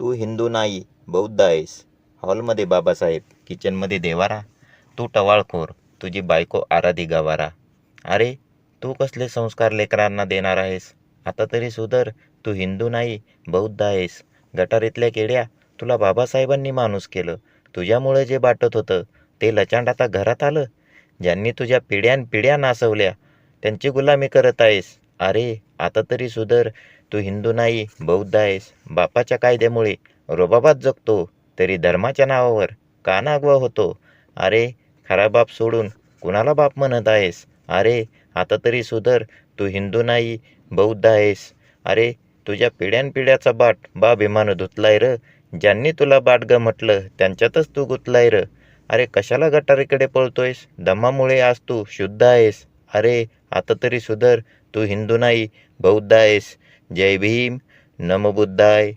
तू हिंदू नाही बौद्ध आहेस. हॉलमध्ये बाबासाहेब किचनमध्ये देवारा. तू टवाळखोर तुझी बायको आराधी गवारा. अरे तू कसले संस्कार लेकरांना देणार आहेस? आता तरी सुधर तू हिंदू नाही बौद्ध आहेस. गटारीतल्या केड्या तुला बाबासाहेबांनी माणूस केलं. तुझ्यामुळे जे बाटत होतं ते लचांड आता घरात आलं. ज्यांनी तुझ्या पिढ्यान पिढ्या नासवल्या त्यांची गुलामी करत आहेस. अरे आता तरी सुधर. तू हिंदू नाही बौद्ध आहेस. बापाच्या कायद्यामुळे रोबाबात जगतो तरी धर्माच्या नावावर का नागवा होतो? अरे खरा बाप सोडून कुणाला बाप म्हणत आहेस? अरे आता तरी सुधर. तू हिंदू नाही बौद्ध आहेस. अरे तुझ्या पिढ्यानपिढ्याचा बाट बा भीमानं धुतलाय र. ज्यांनी तुला बाट ग म्हटलं त्यांच्यातच तू गुतलाय र. अरे कशाला गटारीकडे पळतोयस? दमामुळे आज तू शुद्ध आहेस. अरे आता तरी सुधर. तू हिंदू नाही बौद्ध आहेस. जय भीम. नम बुद्धाय.